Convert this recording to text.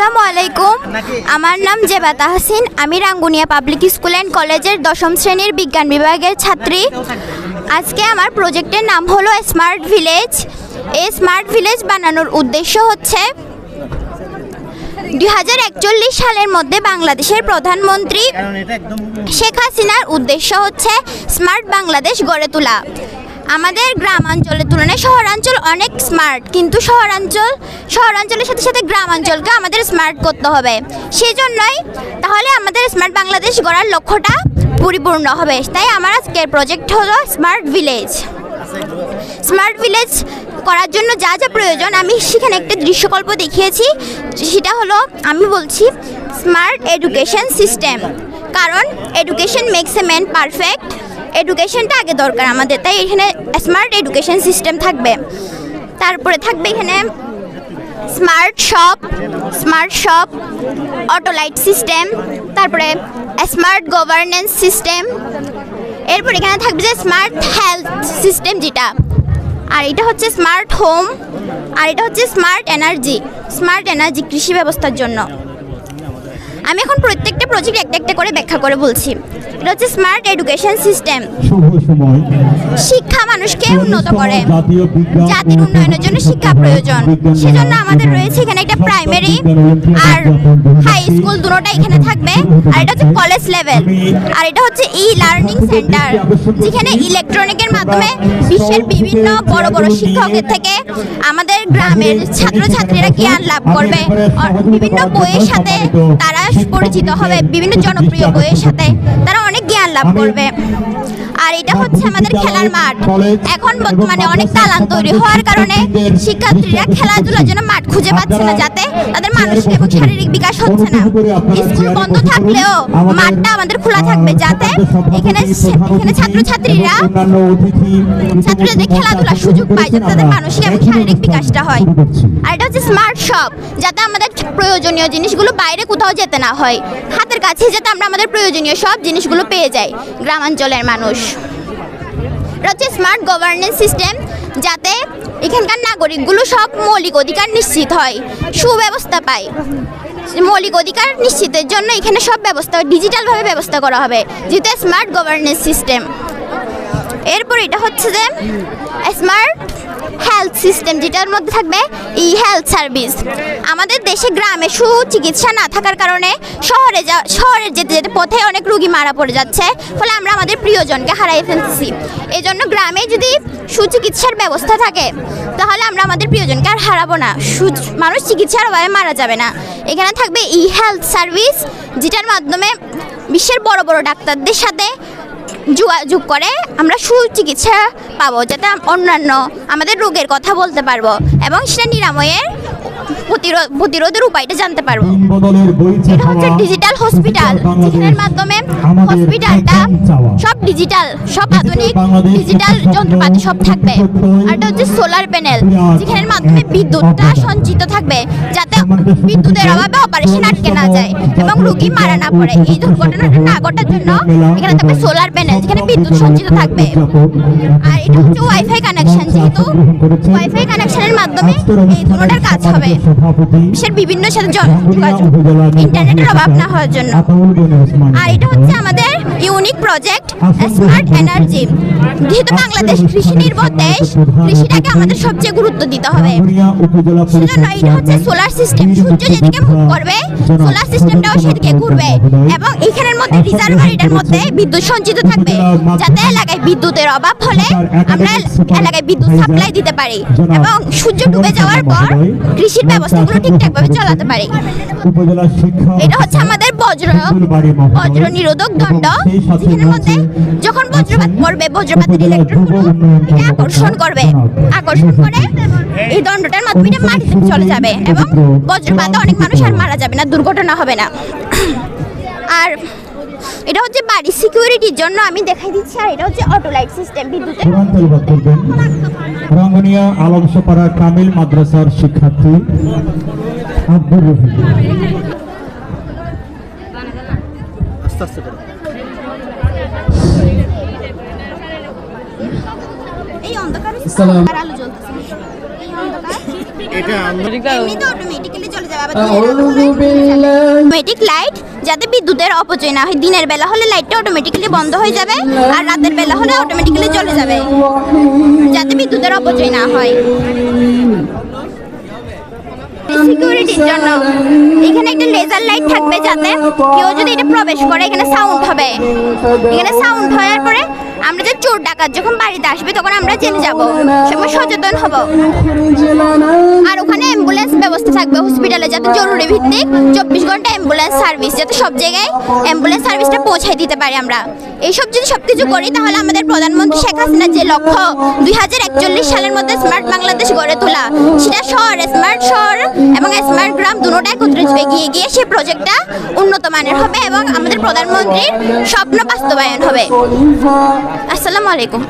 আসসালামু আলাইকুম। আমার নাম জেবা তাহসিন আমি রাঙ্গুনিয়া পাবলিক স্কুল অ্যান্ড কলেজের দশম শ্রেণির বিজ্ঞান বিভাগের ছাত্রী। আজকে আমার প্রজেক্টের নাম হলো স্মার্ট ভিলেজ এই স্মার্ট ভিলেজ বানানোর উদ্দেশ্য হচ্ছে দুই হাজার একচল্লিশ সালের মধ্যে বাংলাদেশের প্রধানমন্ত্রী শেখ হাসিনার উদ্দেশ্য হচ্ছে স্মার্ট বাংলাদেশ গড়ে তোলা। আমাদের গ্রামাঞ্চলের তুলনায় শহরাঞ্চল অনেক স্মার্ট কিন্তু শহরাঞ্চল, শহরাঞ্চলের সাথে সাথে গ্রামাঞ্চলকে আমাদের স্মার্ট করতে হবে। সেই জন্যই তাহলে আমাদের স্মার্ট বাংলাদেশ গড়ার লক্ষ্যটা পরিপূর্ণ হবে। তাই আমার আজকের প্রজেক্ট হলো স্মার্ট ভিলেজ স্মার্ট ভিলেজ করার জন্য যা যা প্রয়োজন, আমি সেখানে একটা দৃশ্যকল্প দেখিয়েছি। সেটা হলো, আমি বলছি স্মার্ট এডুকেশন সিস্টেম কারণ education makes a man perfect এডুকেশনটা আগে দরকার আমাদের, তাই এখানে স্মার্ট এডুকেশন সিস্টেম থাকবে। তারপরে থাকবে এখানে smart shop smart shop auto light system তারপরে স্মার্ট গভর্নেন্স সিস্টেম এরপর এখানে থাকবে যে স্মার্ট হেলথ সিস্টেম যেটা। আর এটা হচ্ছে স্মার্ট হোম আর এটা হচ্ছে স্মার্ট এনার্জি স্মার্ট এনার্জি কৃষি ব্যবস্থার জন্য। আমি এখন প্রত্যেকটা প্রজেক্ট একটা একটা করে ব্যাখ্যা করে বলছি। এটা হচ্ছে স্মার্ট এডুকেশন সিস্টেম শিক্ষা মানুষকে উন্নত করে। জাতির উন্নয়নের জন্য শিক্ষা প্রয়োজন। সেজন্য আমাদের রয়েছে এখানে একটা প্রাইমারি আর হাই স্কুল দুটোটা এখানে থাকবে। আর এটা হচ্ছে কলেজ লেভেল আর এটা হচ্ছে ই লার্নিং সেন্টার যেখানে ইলেকট্রনিকের মাধ্যমে বিশ্বের বিভিন্ন বড় বড় শিক্ষকের থেকে আমাদের গ্রামের ছাত্রছাত্রীরা জ্ঞান লাভ করবে? আর বিভিন্ন বইয়ের সাথে তারা পরিচিত হবে বিভিন্ন জনপ্রিয় বইয়ের সাথে তারা অনেক জ্ঞান লাভ করবে। আর এটা হচ্ছে আমাদের খেলার মাঠ। এখন বর্তমানে অনেক দালান তৈরি হওয়ার কারণে শিক্ষার্থীরা খেলাধুলার জন্য মাঠ খুঁজে পাচ্ছে না যাতে তাদের মানসিক এবং শারীরিক বিকাশ হচ্ছে না। স্কুল বন্ধ থাকলেও মাঠটা আমাদের খোলা থাকবে যাতে এখানে এখানে ছাত্রছাত্রীরা অন্যান্য অতিথি ছাত্রীদের খেলাধুলার সুযোগ পায় যাতে তাদের মানসিক এবং শারীরিক বিকাশটা হয়। আর এটা হচ্ছে স্মার্ট শপ যাতে আমাদের প্রয়োজনীয় জিনিসগুলো বাইরে কোথাও যেতে না হয়। হাতের কাছে যাতে আমরা আমাদের প্রয়োজনীয় সব জিনিসগুলো পেয়ে যাই গ্রামাঞ্চলের মানুষ। এটা হচ্ছে স্মার্ট গভর্নেন্স সিস্টেম যাতে এখানকার নাগরিকগুলো সব মৌলিক অধিকার নিশ্চিত হয়, সুব্যবস্থা পায়। মৌলিক অধিকার নিশ্চিতের জন্য এখানে সব ব্যবস্থা ডিজিটালভাবে ব্যবস্থা করা হবে, যেহেতু স্মার্ট গভর্নেন্স সিস্টেম এরপর এটা হচ্ছে যে স্মার্ট হেলথ সিস্টেম যেটার মধ্যে থাকবে ই হেলথ সার্ভিস আমাদের দেশে গ্রামে সুচিকিৎসা না থাকার কারণে শহরে যা শহরে যেতে যেতে পথে অনেক রুগী মারা পড়ে যাচ্ছে, ফলে আমরা আমাদের প্রিয়জনকে হারাই ফেলতেছি। এই জন্য গ্রামে যদি সুচিকিৎসার ব্যবস্থা থাকে, তাহলে আমরা আমাদের প্রিয়জনকে আর হারাবো না। মানুষ চিকিৎসার অভাবে মারা যাবে না। এখানে থাকবে ই হেলথ সার্ভিস যেটার মাধ্যমে বিশ্বের বড় বড় ডাক্তারদের সাথে যোগাযোগ করে আমরা সুচিকিৎসা পাবো যাতে অন্যান্য আমাদের রোগের কথা বলতে পারব এবং সেটা নিরাময়ের প্রতিরোধ প্রতিরোধের উপায়টা জানতে পারব। এটা হচ্ছে ডিজিটাল হসপিটাল যেখানের মাধ্যমে হসপিটালটা সব ডিজিটাল সব আধুনিক ডিজিটাল যন্ত্রপাতি সব থাকবে। আর এটা হচ্ছে সোলার প্যানেল যেখানের মাধ্যমে বিদ্যুৎটা সঞ্চিত থাকবে যাতে বিদ্যুতের অভাবে অপারেশন আটকে না যায় এবং রোগী মারা না পড়ে। এই দুর্ঘটনাটা না ঘটার জন্য এখানে থাকবে সোলার প্যানেল যেখানে বিদ্যুৎ সঞ্চিত থাকবে। আর এটা হচ্ছে ওয়াইফাই কানেকশন যেহেতু ওয়াইফাই কানেকশনের মাধ্যমে এই দুটোটার কাজ হবে। বিশ্বের বিভিন্ন সাথে যোগাযোগ ইন্টারনেটের অভাব না হওয়ার জন্য। আর এটা হচ্ছে আমাদের ইউনিক প্রজেক্ট স্মার্ট এনার্জি যেহেতু বাংলাদেশ কৃষি নির্ভর দেশ, কৃষিটাকে আমাদের সবচেয়ে গুরুত্ব দিতে হবে। এটা হচ্ছে সোলার সিস্টেম সূর্য যেদিকে মুখ করবে সোলার সিস্টেমটাও সেদিকে ঘুরবে। এবং এখানের মধ্যে রিজার্ভার এটার মধ্যে বিদ্যুৎ সঞ্চিত থাকবে, যাতে এলাকায় বিদ্যুতের অভাব হলে আমরা এলাকায় বিদ্যুৎ সাপ্লাই দিতে পারি। এবং সূর্য ডুবে যাওয়ার পর কৃষির ব্যবস্থাগুলো ঠিকঠাকভাবে চালাতে পারি। এটা হচ্ছে আমাদের বজ্র। বজ্র নিরোধক দণ্ড যেখানের মধ্যে যখন বজ্রপাত পড়বে বজ্রপাতের ইলেকট্রনগুলো এটা আকর্ষণ করবে। আকর্ষণ করে এই দণ্ডটার মাধ্যমে এটা মাটিতে চলে যাবে এবং বজ্রপাতে অনেক মানুষ আর মারা যাবে না দুর্ঘটনা হবে না। আর এটা হচ্ছে বাড়ির সিকিউরিটির জন্য আমি দেখাই দিচ্ছি আর এটা হচ্ছে অটো লাইট সিস্টেম বিদ্যুতের। রাঙ্গুনিয়া আলমসপাড়া কামিল মাদ্রাসার শিক্ষার্থী আব্দুর রহিম এই অন্ধকারে আসসালাম। আর আলো জ্বলতেছে এই অন্ধকার এটা আমরা এমনিতে অটোমেটিক্যালি চলে যাবে অটোমেটিক লাইট যাতে বিদ্যুতের অপচয় না হয়। দিনের বেলা হলে লাইটটা অটোমেটিক্যালি বন্ধ হয়ে যাবে আর রাতের বেলা হলে অটোমেটিক্যালি জ্বলে যাবে। যাতে বিদ্যুতের অপচয় না হয়। সিকিউরিটির জন্য। এখানে একটা লেজার লাইট থাকবে যাতে কেউ যদি এটা প্রবেশ করে, এখানে সাউন্ড হবে। এখানে সাউন্ড হওয়ার পরে আমরা যে চোর ডাকাত যখন বাড়িতে আসবে, তখন আমরা জেনে যাব। সময় সচেতন হব। আর ওখানে অ্যাম্বুলেন্স ব্যবস্থা থাকবে হসপিটালে যাতে জরুরি ভিত্তিক চব্বিশ ঘণ্টা অ্যাম্বুলেন্স সার্ভিস যাতে সব জায়গায় অ্যাম্বুলেন্স সার্ভিসটা পৌঁছায় দিতে পারি আমরা। এইসব যদি সব কিছু করি, তাহলে আমাদের প্রধানমন্ত্রী শেখ হাসিনা যে লক্ষ্য, দুই হাজার একচল্লিশ সালের মধ্যে স্মার্ট বাংলাদেশ গড়ে তোলা, সেটা শহর স্মার্ট শহর এবং স্মার্ট গ্রাম দুটোটা একত্রিত এগিয়ে গিয়ে সেই প্রজেক্টটা উন্নত মানের হবে এবং আমাদের প্রধানমন্ত্রীর স্বপ্ন বাস্তবায়ন হবে। আসসালামু আলাইকুম।